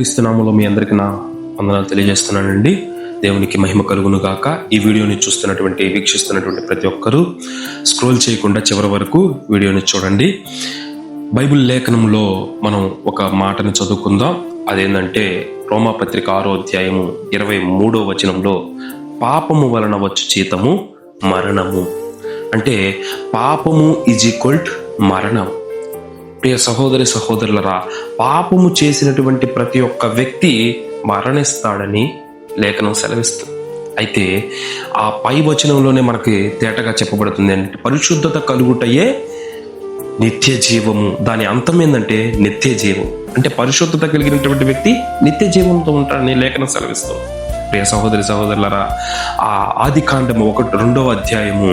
క్రీస్తునామంలో మీ అందరికీ నా వందనాలు తెలియజేస్తున్నానండి. దేవునికి మహిమ కలుగును గాక ఈ వీడియోని చూస్తున్నటువంటి వీక్షిస్తున్నటువంటి ప్రతి ఒక్కరూ స్క్రోల్ చేయకుండా చివరి వరకు వీడియోని చూడండి. బైబిల్ లేఖనంలో మనం ఒక మాటను చదువుకుందాం. అదేంటంటే రోమాపత్రిక ఆరో అధ్యాయము ఇరవై మూడో వచనంలో పాపము వలన వచ్చు జీతము మరణము. అంటే పాపము ఈజ్ ఈక్వల్ మరణం. ప్రియ సహోదరి సహోదరులరా పాపము చేసినటువంటి ప్రతి ఒక్క వ్యక్తి మరణిస్తాడని లేఖనం సెలవిస్తుంది. అయితే ఆ పై వచనంలోనే మనకి తేటగా చెప్పబడుతుంది అంటే పరిశుద్ధత కలుగుటయే నిత్య జీవము. దాని అంతం ఏంటంటే నిత్య జీవం. అంటే పరిశుద్ధత కలిగినటువంటి వ్యక్తి నిత్య జీవంతో ఉంటాడని లేఖనం సెలవిస్తుంది. ప్రియ సహోదరి సహోదరులరా ఆ ఆది కాండము ఒకటి రెండవ అధ్యాయము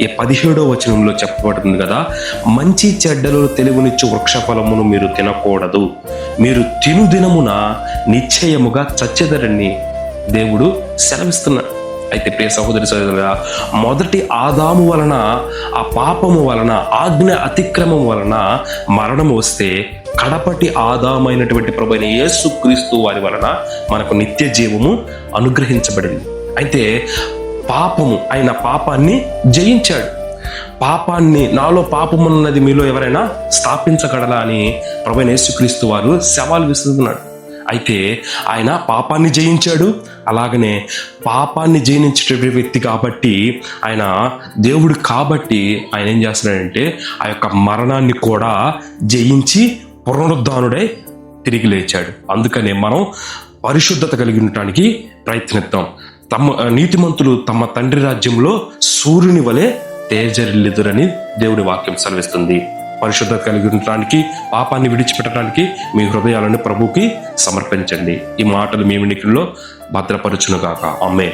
ఈ పదిహేడవ వచనంలో చెప్పబడుతుంది కదా మంచి చెడ్డలు తెలుగునిచ్చు వృక్ష ఫలమును మీరు తినకూడదు. మీరు తిను దినమున నిశ్చయముగా చచ్చెదరని దేవుడు సెలవిస్తున్నాడు అయితే ప్రియ సహోదరి సహోదరుగా మొదటి ఆదాము వలన ఆ పాపము వలన ఆజ్ఞ అతిక్రమం వలన మరణం వస్తే కడపటి ఆదామైనటువంటి ప్రభు యేసు క్రీస్తు వారి వలన మనకు నిత్య జీవము అనుగ్రహించబడింది. అయితే పాపము ఆయన పాపాన్ని జయించాడు. పాపాన్ని నాలో పాపమున్నది మీలో ఎవరైనా స్థాపించగలరా అని ప్రభు యేసుక్రీస్తు వారు సవాల్ విసురుతున్నాడు. అయితే ఆయన పాపాన్ని జయించాడు. అలాగనే పాపాన్ని జయించేట వ్యక్తి కాబట్టి ఆయన దేవుడు కాబట్టి ఆయన ఏం చేస్తున్నాడంటే ఆ యొక్క మరణాన్ని కూడా జయించి పునరుద్ధానుడై తిరిగి లేచాడు. అందుకనే మనం పరిశుద్ధత కలిగి ఉండటానికి ప్రయత్నిద్దాం. తమ నీతిమంతులు తమ తండ్రి రాజ్యంలో సూర్యుని వలె తేజరిల్లిదురని దేవుడి వాక్యం సెలవిస్తుంది. పరిశుద్ధత కలిగి ఉండటానికి పాపాన్ని విడిచిపెట్టడానికి మీ హృదయాలను ప్రభుకి సమర్పించండి. ఈ మాటలు మీ వినికిల్లో భద్రపరచునుగాక. అమ్మే